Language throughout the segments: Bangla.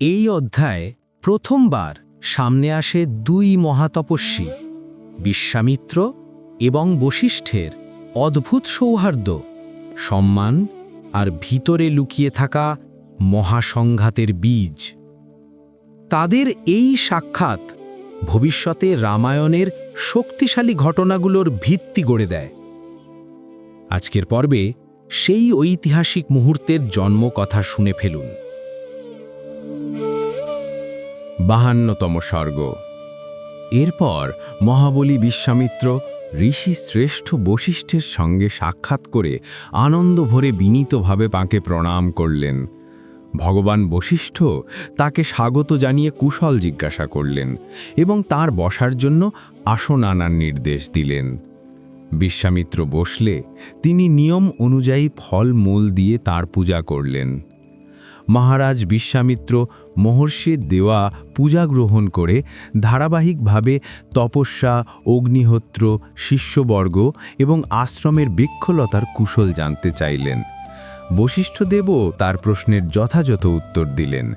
এই অধ্যায়ে প্রথমবার সামনে আসে দুই মহাতপস্বী, বিশ্বামিত্র এবং বশিষ্ঠের অদ্ভুত সৌহার্দ্য, সম্মান আর ভিতরে লুকিয়ে থাকা মহাসংঘাতের বীজ। তাদের এই সাক্ষাৎ ভবিষ্যতে রামায়ণের শক্তিশালী ঘটনাগুলোর ভিত্তি গড়ে দেয়। আজকের পর্বে সেই ঐতিহাসিক মুহূর্তের জন্ম কথা শুনে ফেলুন। বাহান্নতম স্বর্গ। এরপর মহাবলী বিশ্বামিত্র ঋষি শ্রেষ্ঠ বশিষ্ঠের সঙ্গে সাক্ষাৎ করে আনন্দ ভরে বিনীতভাবে তাঁকে প্রণাম করলেন। ভগবান বশিষ্ঠ তাকে স্বাগত জানিয়ে কুশল জিজ্ঞাসা করলেন এবং তার বসার জন্য আসন আনার নির্দেশ দিলেন। বিশ্বামিত্র বসলে তিনি নিয়ম অনুযায়ী ফল মূল দিয়ে তার পূজা করলেন। মহারাজ বিশ্বামিত্র মহর্ষির দেওয়া পূজা গ্রহণ করে ধারাবাহিকভাবে তপস্যা, অগ্নিহোত্র, শিষ্যবর্গ এবং আশ্রমের বৃক্ষলতার কুশল জানতে চাইলেন। বশিষ্ঠদেবও তার প্রশ্নের যথাযথ উত্তর দিলেন।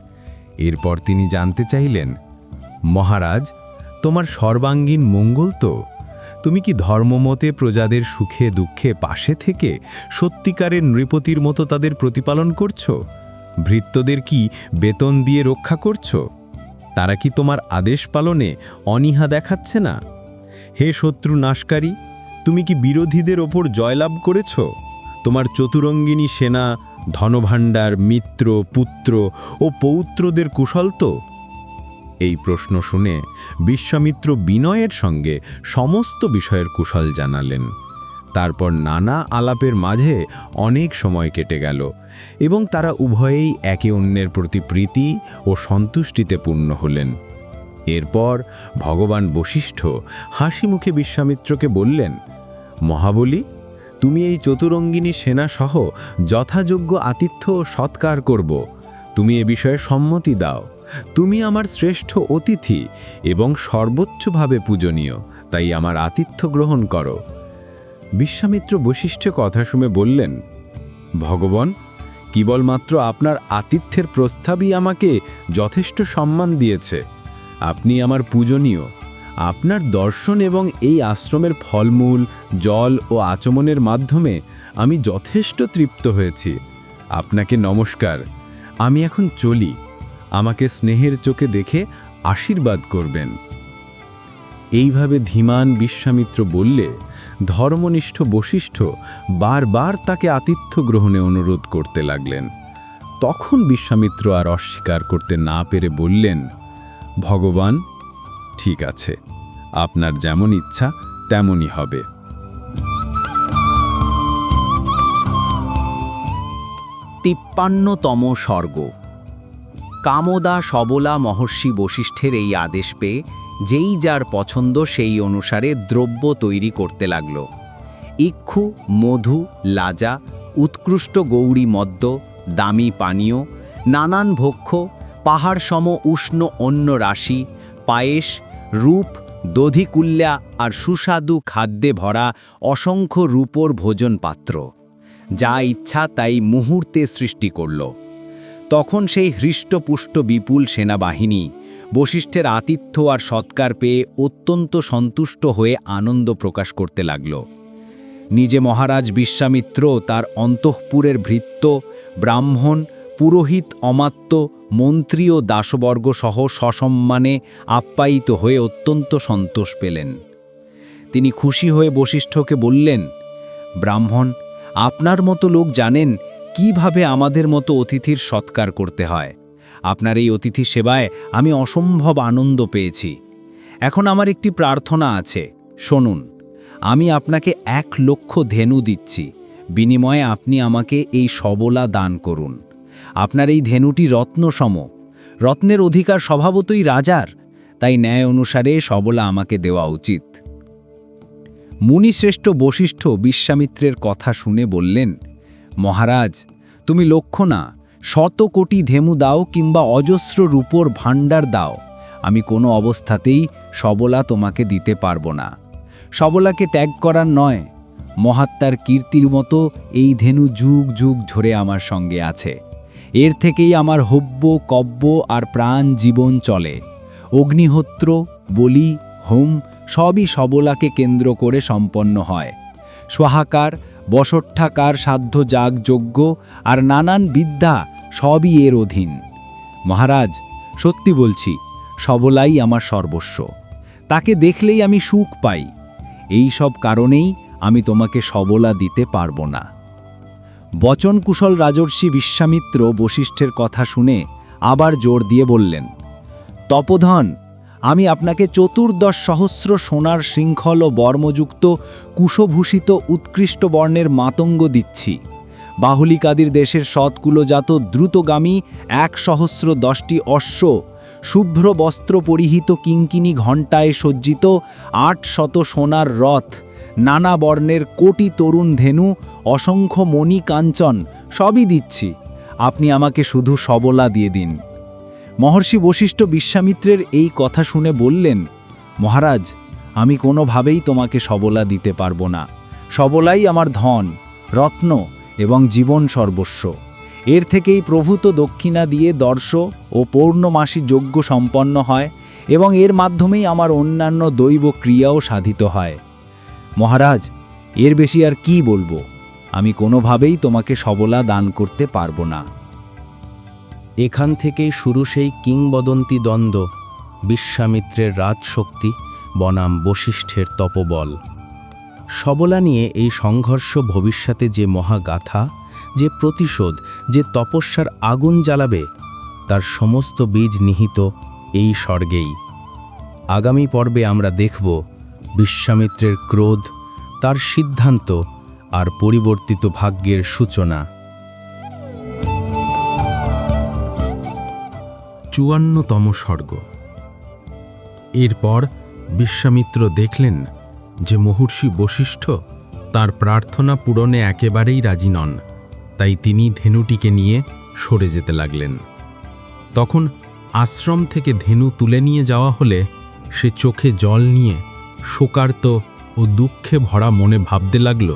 এরপর তিনি জানতে চাইলেন, মহারাজ, তোমার সর্বাঙ্গীন মঙ্গল তো? তুমি কি ধর্মমতে প্রজাদের সুখে, দুঃখে, পাশে থেকে সত্যিকারের নৃপতির মতো তাদের প্রতিপালন করছ? ভৃত্যদের কি বেতন দিয়ে রক্ষা করছ? তারা কি তোমার আদেশ পালনে অনীহা দেখাচ্ছে না? হে শত্রু নাশকারী, তুমি কি বিরোধীদের ওপর জয়লাভ করেছ? তোমার চতুরঙ্গিনী সেনা, ধনভাণ্ডার, মিত্র, পুত্র ও পৌত্রদের কুশল তো? এই প্রশ্ন শুনে বিশ্বামিত্র বিনয়ের সঙ্গে সমস্ত বিষয়ের কুশল জানালেন। তারপর নানা আলাপের মাঝে অনেক সময় কেটে গেল এবং তারা উভয়েই একে অন্যের প্রতি প্রীতি ও সন্তুষ্টিতে পূর্ণ হলেন। এরপর ভগবান বশিষ্ঠ হাসি মুখে বিশ্বামিত্রকে বললেন, মহাবলী, তুমি এই চতুরঙ্গিনী সেনাসহ যথাযোগ্য আতিথ্য ও সৎকার করব। তুমি এ বিষয়ে সম্মতি দাও। তুমি আমার শ্রেষ্ঠ অতিথি এবং সর্বোচ্চভাবে পূজনীয়, তাই আমার আতিথ্য গ্রহণ করো। বিশ্বামিত্র বৈশিষ্ট্য কথা শুনে বললেন, ভগবান, কেবলমাত্র আপনার আতিথ্যের প্রস্তাবই আমাকে যথেষ্ট সম্মান দিয়েছে। আপনি আমার পূজনীয়। আপনার দর্শন এবং এই আশ্রমের ফলমূল, জল ও আচমনের মাধ্যমে আমি যথেষ্ট তৃপ্ত হয়েছি। আপনাকে নমস্কার। আমি এখন চলি। আমাকে স্নেহের চোখে দেখে আশীর্বাদ করবেন। এইভাবে ধীমান বিশ্বামিত্র বললে ধর্মনিষ্ঠ বশিষ্ঠ বারবার তাকে আতিথ্য গ্রহণে অনুরোধ করতে লাগলেন। তখন বিশ্বামিত্র আর অস্বীকার করতে না পেরে বললেন, ভগবান, ঠিক আছে, আপনার যেমন ইচ্ছা তেমনই হবে। তিপ্পান্নতম স্বর্গ। কামদা সবলা মহর্ষি বশিষ্ঠের এই আদেশ পেয়ে যেই যার পছন্দ সেই অনুসারে দ্রব্য তৈরি করতে লাগল। ইক্ষু, মধু, লাজা, উৎকৃষ্ট গৌরী মদ্য, দামি পানীয়, নানান ভক্ষ, পাহাড়সম উষ্ণ অন্য রাশি, পায়েস, রূপ, দধিকুল্যা আর সুস্বাদু খাদ্যে ভরা অসংখ্য রূপর ভোজন পাত্র যা ইচ্ছা তাই মুহূর্তে সৃষ্টি করল। তখন সেই হৃষ্টপুষ্ট বিপুল সেনাবাহিনী বশিষ্ঠের আতিথ্য আর সৎকার পেয়ে অত্যন্ত সন্তুষ্ট হয়ে আনন্দ প্রকাশ করতে লাগল। নিজে মহারাজ বিশ্বামিত্র তার অন্তঃপুরের ভৃত্য, ব্রাহ্মণ, পুরোহিত, অমাত্য, মন্ত্রী ও দাসবর্গ সহ সসম্মানে আপ্যায়িত হয়ে অত্যন্ত সন্তোষ পেলেন। তিনি খুশি হয়ে বশিষ্ঠকে বললেন, ব্রাহ্মণ, আপনার মতো লোক জানেন কীভাবে আমাদের মতো অতিথির সৎকার করতে হয়? আপনার এই অতিথি সেবায় আমি অসম্ভব আনন্দ পেয়েছি। এখন আমার একটি প্রার্থনা আছে। শুনুন, আমি আপনাকে এক লক্ষ ধেনু দিচ্ছি। বিনিময়ে আপনি আমাকে এই সবলা দান করুন। আপনার এই ধেনুটি রত্নসম। রত্নের অধিকার স্বভাবতই রাজার। তাই ন্যায় অনুসারে সবলা আমাকে দেওয়া উচিত। মুনিশ্রেষ্ঠ বশিষ্ঠ বিশ্বামিত্রের কথা শুনে বললেন মহারাজ, তুমি লক্ষ্য না, শত কোটি ধেমু দাও কিংবা অজস্র রূপোর ভাণ্ডার দাও। আমি কোনো অবস্থাতেই সবলা তোমাকে দিতে পারব না। সবলাকে ত্যাগ করার নয়, মহাত্মার কীর্তির মতো এই ধেনু যুগ যুগ ধরে আমার সঙ্গে আছে। এর থেকেই আমার হব্য, কব্য আর প্রাণ জীবন চলে। অগ্নিহোত্র, বলি, হোম সবই সবলাকে কেন্দ্র করে সম্পন্ন হয়। সোহাকার বসট্টাকার সাধ্য যাগযজ্ঞ আর নানান বিদ্যা সবই এর অধীন। মহারাজ, সত্যি বলছি, সবলাই আমার সর্বস্ব। তাকে দেখলেই আমি সুখ পাই। এই সব কারণেই আমি তোমাকে সবলা দিতে পারব না। বচনকুশল রাজর্ষি বিশ্বামিত্র বশিষ্ঠের কথা শুনে আবার জোর দিয়ে বললেন, তপধন আমি আপনাকে চতুর্দশ সহস্র সোনার শৃঙ্খল ও বর্মযুক্ত, কুশভূষিত, উৎকৃষ্ট বর্ণের মাতঙ্গ দিচ্ছি। বাহুলিকাদির দেশের সৎকুলজাত, দ্রুতগামী, এক সহস্র দশটি অশ্ব, শুভ্র বস্ত্র পরিহিত কিঙ্কিনি ঘণ্টায় সজ্জিত, আট শত সোনার রথ, নানা বর্ণের কোটি তরুণ ধেনু, অসংখ্য মণি কাঞ্চন, সবই দিচ্ছি। আপনি আমাকে শুধু সবলা দিয়ে দিন। মহর্ষি বশিষ্ঠ বিশ্বামিত্রের এই কথা শুনে বললেন, মহারাজ, আমি কোনোভাবেই তোমাকে সবলা দিতে পারব না। সবলাই আমার ধন, রত্ন এবং জীবন সর্বস্ব। এর থেকেই প্রভূত দক্ষিণা দিয়ে দর্শ ও পৌর্ণমাসী যজ্ঞ সম্পন্ন হয় এবং এর মাধ্যমেই আমার অন্যান্য দৈব ক্রিয়াও সাধিত হয়। মহারাজ, এর বেশি আর কি বলব? আমি কোনোভাবেই তোমাকে সবলা দান করতে পারব না। এখান থেকেই শুরু সেই কিংবদন্তি দ্বন্দ্ব, বিশ্বামিত্রের রাজশক্তি, বনাম বশিষ্ঠের তপবল। সবলা নিয়ে এই সংঘর্ষ ভবিষ্যতে যে মহাগাথা, যে প্রতিশোধ, যে তপস্যার আগুন জ্বালাবে, তার সমস্ত বীজ নিহিত এই স্বর্গেই। আগামী পর্বে আমরা দেখব বিশ্বামিত্রের ক্রোধ, তার সিদ্ধান্ত আর পরিবর্তিত ভাগ্যের সূচনা। চুয়ান্নতম স্বর্গ। এরপর বিশ্বামিত্র দেখলেন যে মহর্ষি বশিষ্ঠ তার প্রার্থনা পূরণে একেবারেই রাজি নন, তাই তিনি ধেনুটিকে নিয়ে সরে যেতে লাগলেন। তখন আশ্রম থেকে ধেনু তুলে নিয়ে যাওয়া হলে সে চোখে জল নিয়ে শোকার্ত ও দুঃখে ভরা মনে ভাবতে লাগল,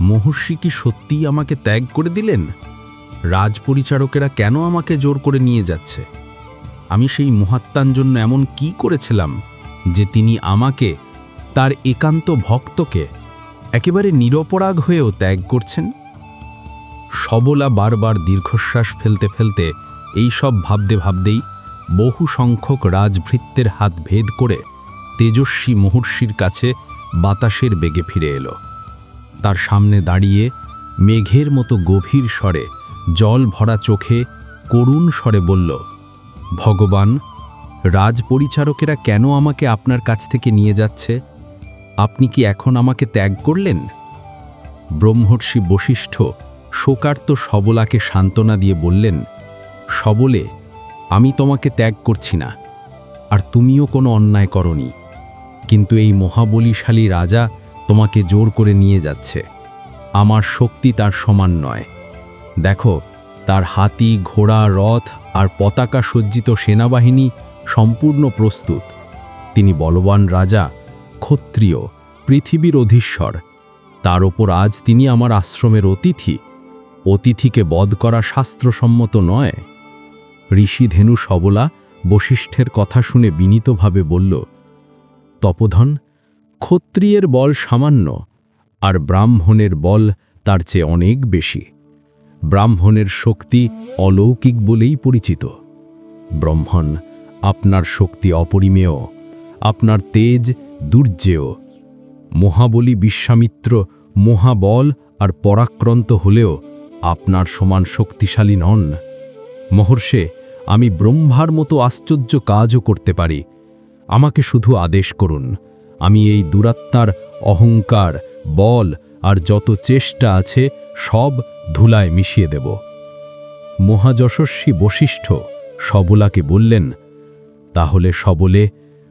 মহর্ষি কি সত্যিই আমাকে ত্যাগ করে দিলেন? রাজপরিচারকেরা কেন আমাকে জোর করে নিয়ে যাচ্ছে? আমি সেই মহাত্মার জন্য এমন কি করেছিলাম যে তিনি আমাকে, তার একান্ত ভক্তকে, একেবারে নিরপরাগ হয়েও ত্যাগ করছেন? সবলা বারবার দীর্ঘশ্বাস ফেলতে ফেলতে এই সব ভাবতে ভাবতেই বহু সংখ্যক রাজভৃত্যের হাত ভেদ করে তেজস্বী মহর্ষির কাছে বাতাসের বেগে ফিরে এলো। তার সামনে দাঁড়িয়ে মেঘের মতো গভীর স্বরে জল ভরা চোখে করুণ স্বরে বলল ভগবান, রাজপরিচারকেরা কেন আমাকে আপনার কাছ থেকে নিয়ে যাচ্ছে? আপনি কি এখন আমাকে ত্যাগ করলেন? ব্রহ্মর্ষি বশিষ্ঠ শোকার্ত সবলাকে সান্ত্বনা দিয়ে বললেন, সবলে, আমি তোমাকে ত্যাগ করছি না, আর তুমিও কোনো অন্যায় করনি। কিন্তু এই মহাবলীশালী রাজা তোমাকে জোর করে নিয়ে যাচ্ছে। আমার শক্তি তার সমান নয়। দেখো তার হাতি, ঘোড়া, রথ আর পতাকা সজ্জিত সেনাবাহিনী সম্পূর্ণ প্রস্তুত। তিনি বলবান রাজা, ক্ষত্রিয়, পৃথিবীর অধীশ্বর। তার ওপর আজ তিনি আমার আশ্রমের অতিথি। অতিথিকে বধ করা শাস্ত্রসম্মত নয়। ঋষি ধেনু সবলা বশিষ্ঠের কথা শুনে বিনীতভাবে বলল, তপধন, ক্ষত্রিয়ের বল সামান্য, আর ব্রাহ্মণের বল তার চেয়ে অনেক বেশি। ব্রাহ্মণের শক্তি অলৌকিক বলেই পরিচিত। ব্রহ্মণ, আপনার শক্তি অপরিমেয়, আপনার তেজ দুর্জেয়। মহাবলী বিশ্বামিত্র, মহাবল আর পরাক্রান্ত হলেও আপনার সমান শক্তিশালী নন। মহর্ষে, আমি ব্রহ্মার মতো আশ্চর্য কাজও করতে পারি। আমাকে শুধু আদেশ করুন, আমি এই দুরাত্মার অহংকার, বল আর যত চেষ্টা আছে সব ধুলায় মিশিয়ে দেব। মহাযশস্বী বশিষ্ঠ সবলাকে বললেন, তাহলে সবলে,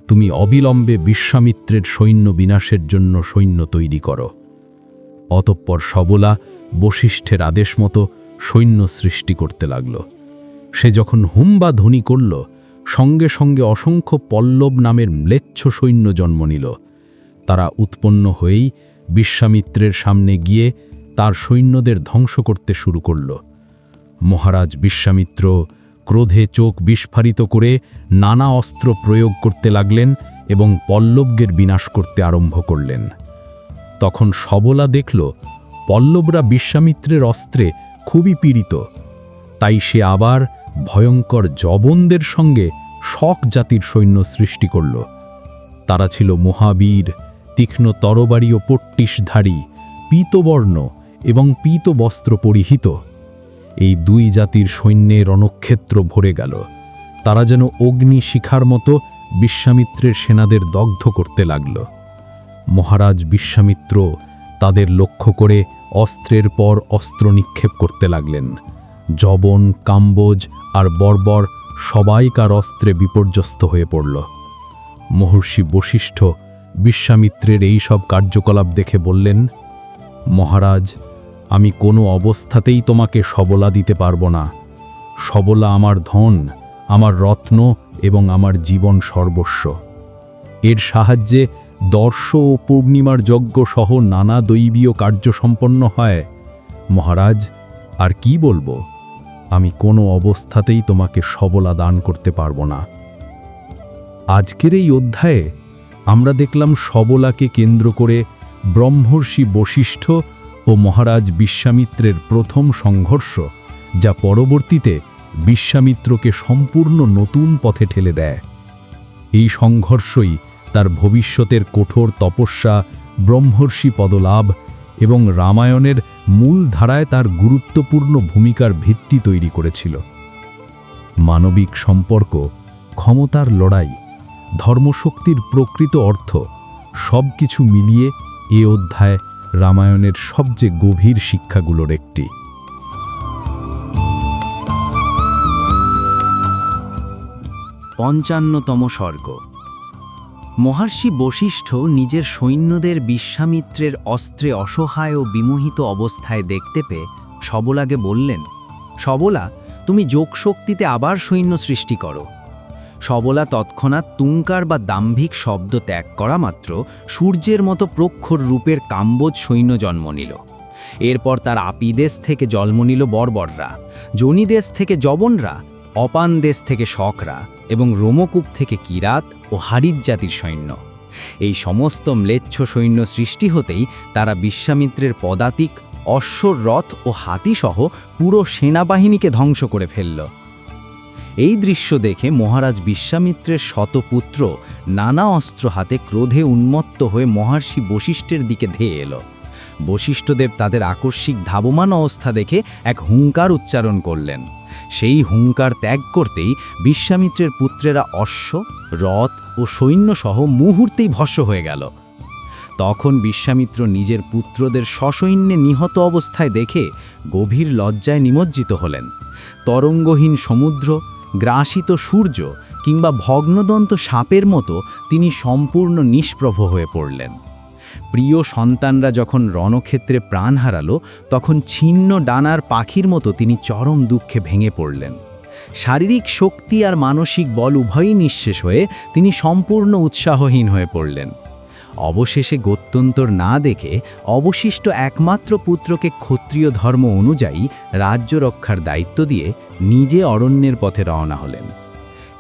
তুমি অবিলম্বে বিশ্বামিত্রের সৈন্য বিনাশের জন্য সৈন্য তৈরি করো। অতঃপর সবলা বশিষ্ঠের আদেশ মতো সৈন্য সৃষ্টি করতে লাগল। সে যখন হুম্বা ধ্বনি করল, সঙ্গে সঙ্গে অসংখ্য পল্লব নামের ম্লেচ্ছ সৈন্য জন্ম নিল। তারা উৎপন্ন হয়েই বিশ্বামিত্রের সামনে গিয়ে তার সৈন্যদের ধ্বংস করতে শুরু করল। মহারাজ বিশ্বামিত্র ক্রোধে চোখ বিস্ফারিত করে নানা অস্ত্র প্রয়োগ করতে লাগলেন এবং পল্লবদের বিনাশ করতে আরম্ভ করলেন। তখন সবলা দেখল, পল্লবরা বিশ্বামিত্রের অস্ত্রে খুবই পীড়িত। তাই সে আবার ভয়ঙ্কর জবনদের সঙ্গে শক জাতির সৈন্য সৃষ্টি করল। তারা ছিল মহাবীর, তীক্ষ্ণ তরবারি ও পট্টিসধারী পীতবর্ণ এবং পীত বস্ত্র পরিহিত। এই দুই জাতির সৈন্যে রণক্ষেত্র ভরে গেল। তারা যেন অগ্নি শিখার মতো বিশ্বামিত্রের সেনাদের দগ্ধ করতে লাগল। মহারাজ বিশ্বামিত্র তাদের লক্ষ্য করে অস্ত্রের পর অস্ত্র নিক্ষেপ করতে লাগলেন। জবন কাম্বোজ আর বর্বর সবাইকার অস্ত্রে বিপর্যস্ত হয়ে পড়ল। মহর্ষি বশিষ্ঠ বিশ্বামিত্রের এই সব কার্যকলাপ দেখে বললেন, মহারাজ আমি কোনো অবস্থাতেই তোমাকে সবলা দিতে পারব না। সবলা আমার ধন, আমার রত্ন এবং আমার জীবন সর্বস্ব। এর সাহায্যে দর্শ ও পূর্ণিমার যজ্ঞ সহ নানা দৈবীয় কার্য সম্পন্ন হয়। মহারাজ, আর কি বলব? আমি কোনো অবস্থাতেই তোমাকে সবলা দান করতে পারব না। আজকের এই অধ্যায়ে আমরা দেখলাম সবলাকে কেন্দ্র করে ব্রহ্মর্ষি বশিষ্ঠ ও মহারাজ বিশ্বামিত্রের প্রথম সংঘর্ষ, যা পরবর্তীতে বিশ্বামিত্রকে সম্পূর্ণ নতুন পথে ঠেলে দেয়। এই সংঘর্ষই তার ভবিষ্যতের কঠোর তপস্যা, ব্রহ্মর্ষি পদলাভ এবং রামায়ণের মূল ধারায় তার গুরুত্বপূর্ণ ভূমিকার ভিত্তি তৈরি করেছিল। মানবিক সম্পর্ক, ক্ষমতার লড়াই, ধর্মশক্তির প্রকৃত অর্থ সব কিছু মিলিয়ে এ অধ্যায় রামায়ণের সবচেয়ে গভীর শিক্ষাগুলোর একটি। পঞ্চান্নতম স্বর্গ। মহর্ষি বশিষ্ঠ নিজের সৈন্যদের বিশ্বামিত্রের অস্ত্রে অসহায় ও বিমোহিত অবস্থায় দেখতে পেয়ে সবলাকে বললেন, সবলা, তুমি যোগশক্তিতে আবার সৈন্য সৃষ্টি করো। সবলা তৎক্ষণাৎ তুঙ্কার বা দাম্ভিক শব্দ ত্যাগ করা মাত্র সূর্যের মতো প্রক্ষর রূপের কাম্বোজ সৈন্য জন্ম নিল। এরপর তার আপিদেশ থেকে জন্ম নিল বর্বররা, জনিদেশ থেকে জবনরা অপান দেশ থেকে শকরা এবং রোমকূপ থেকে কিরাত ও হারিত জাতির সৈন্য। এই সমস্ত ম্লেচ্ছ সৈন্য সৃষ্টি হতেই তারা বিশ্বামিত্রের পদাতিক অশ্বর রথ ও হাতিসহ পুরো সেনাবাহিনীকে ধ্বংস করে ফেলল। এই দৃশ্য দেখে মহারাজ বিশ্বামিত্রের শতপুত্র নানা অস্ত্র হাতে ক্রোধে উন্মত্ত হয়ে মহর্ষি বশিষ্ঠের দিকে ধেয়ে এলো। বশিষ্ঠদেব তাদের আকস্মিক ধাবমান অবস্থা দেখে এক হুঙ্কার উচ্চারণ করলেন। সেই হুঙ্কার ত্যাগ করতেই বিশ্বামিত্রের পুত্রেরা অশ্ব, রথ ও সৈন্যসহ মুহূর্তেই ভস্য হয়ে গেল। তখন বিশ্বামিত্র নিজের পুত্রদের সসৈন্যে নিহত অবস্থায় দেখে গভীর লজ্জায় নিমজ্জিত হলেন। তরঙ্গহীন সমুদ্র গ্রাসিত সূর্য কিংবা ভগ্নদন্ত সাপের মতো তিনি সম্পূর্ণ নিষ্প্রভ হয়ে পড়লেন। প্রিয় সন্তানরা যখন রণক্ষেত্রে প্রাণ হারালো, তখন ছিন্ন ডানার পাখির মতো তিনি চরম দুঃখে ভেঙে পড়লেন। শারীরিক শক্তি আর মানসিক বল উভয়ই নিঃশেষ হয়ে তিনি সম্পূর্ণ উৎসাহহীন হয়ে পড়লেন। অবশেষে গত্যন্তর না দেখে অবশিষ্ট একমাত্র পুত্রকে ক্ষত্রিয় ধর্ম অনুযায়ী রাজ্য রক্ষার দায়িত্ব দিয়ে নিজে অরণ্যের পথে রওনা হলেন।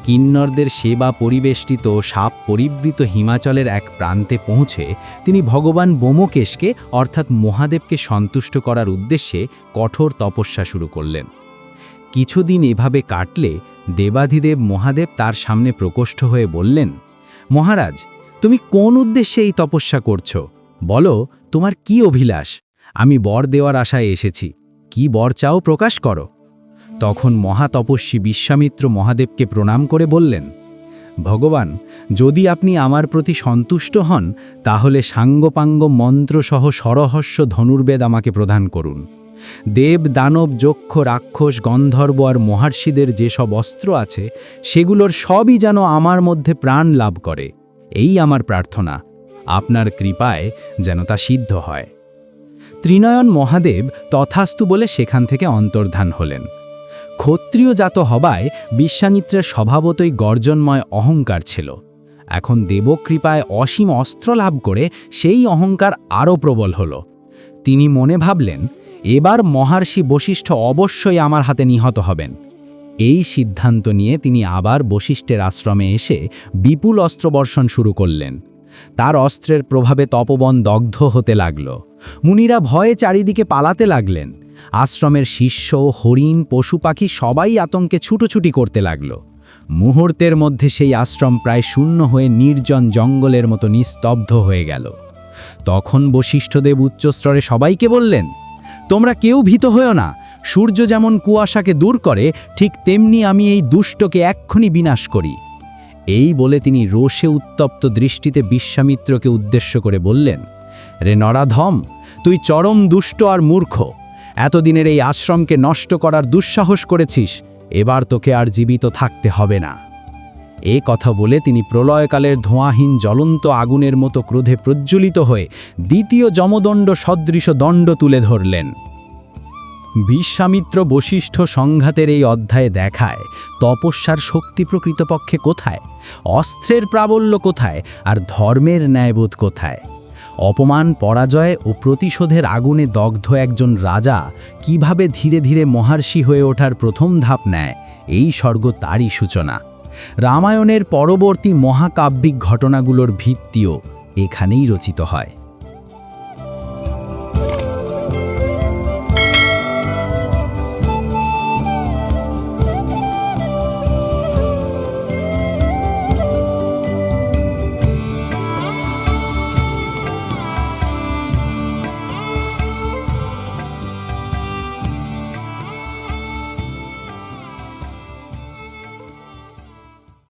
কিন্নরদের সেবা পরিবেষ্টিত সাপ পরিবৃত হিমাচলের এক প্রান্তে পৌঁছে তিনি ভগবান বোমকেশকে অর্থাৎ মহাদেবকে সন্তুষ্ট করার উদ্দেশ্যে কঠোর তপস্যা শুরু করলেন। কিছুদিন এভাবে কাটলে দেবাধিদেব মহাদেব তার সামনে প্রকোষ্ঠ হয়ে বললেন, মহারাজ তুমি কোন উদ্দেশ্যে এই তপস্যা করছ? বলো, তোমার কি অভিলাষ? আমি বর দেওয়ার আশায় এসেছি। কি বর চাও প্রকাশ করো। তখন মহাতপস্বী বিশ্বামিত্র মহাদেবকে প্রণাম করে বললেন, ভগবান, যদি আপনি আমার প্রতি সন্তুষ্ট হন, তাহলে সাঙ্গপাঙ্গ মন্ত্রসহ সরহস্য ধনুর্বেদ আমাকে প্রদান করুন। দেব, দানব, যক্ষ, রাক্ষস, গন্ধর্ব আর মহর্ষিদের যেসব অস্ত্র আছে, সেগুলোর সবই যেন আমার মধ্যে প্রাণ লাভ করে। এই আমার প্রার্থনা, আপনার কৃপায় যেন তা সিদ্ধ হয়। ত্রিনয়ন মহাদেব তথাস্তু বলে সেখান থেকে অন্তর্ধান হলেন। ক্ষত্রিয় জাত হবায় বিশ্বামিত্রের স্বভাবতই গর্জনময় অহংকার ছিল। এখন দেবকৃপায় অসীম অস্ত্র লাভ করে সেই অহংকার আরও প্রবল হল। তিনি মনে ভাবলেন, এবার মহার্ষি বশিষ্ঠ অবশ্যই আমার হাতে নিহত হবেন। এই সিদ্ধান্ত নিয়ে তিনি আবার বশিষ্ঠের আশ্রমে এসে বিপুল অস্ত্রবর্ষণ শুরু করলেন। তার অস্ত্রের প্রভাবে তপবন দগ্ধ হতে লাগল। মুনিরা ভয়ে চারিদিকে পালাতে লাগলেন। আশ্রমের শিষ্য, হরিণ, পশু পাখি সবাই আতঙ্কে ছুটোছুটি করতে লাগল। মুহূর্তের মধ্যে সেই আশ্রম প্রায় শূন্য হয়ে নির্জন জঙ্গলের মতো নিস্তব্ধ হয়ে গেল। তখন বশিষ্ঠদেব উচ্চস্তরে সবাইকে বললেন তোমরা কেউ ভীত হয়েও না। সূর্য যেমন কুয়াশাকে দূর করে, ঠিক তেমনি আমি এই দুষ্টকে এক্ষুনি বিনাশ করি। এই বলে তিনি রোষে উত্তপ্ত দৃষ্টিতে বিশ্বামিত্রকে উদ্দেশ্য করে বললেন, রে নরাধম, তুই চরম দুষ্ট আর মূর্খ। এতদিনের এই আশ্রমকে নষ্ট করার দুঃসাহস করেছিস, এবার তোকে আর জীবিত থাকতে হবে না। এ কথা বলে তিনি প্রলয়কালের ধোঁয়াহীন জ্বলন্ত আগুনের মতো ক্রোধে প্রজ্জ্বলিত হয়ে দ্বিতীয় যমদণ্ড সদৃশ দণ্ড তুলে ধরলেন। বিশ্বামিত্র বশিষ্ঠ সংঘাতের এই অধ্যায়ে দেখায়, তপস্যার শক্তি প্রকৃতপক্ষে কোথায়? অস্ত্রের প্রাবল্য কোথায়? আর ধর্মের ন্যায়বোধ কোথায়? অপমান, পরাজয় ও প্রতিশোধের আগুনে দগ্ধ একজন রাজা কীভাবে ধীরে ধীরে মহার্ষি হয়ে ওঠার প্রথম ধাপ নেয়, এই স্বর্গ তারই সূচনা। রামায়ণের পরবর্তী মহাকাব্যিক ঘটনাগুলোর ভিত্তিও এখানেই রচিত হয়।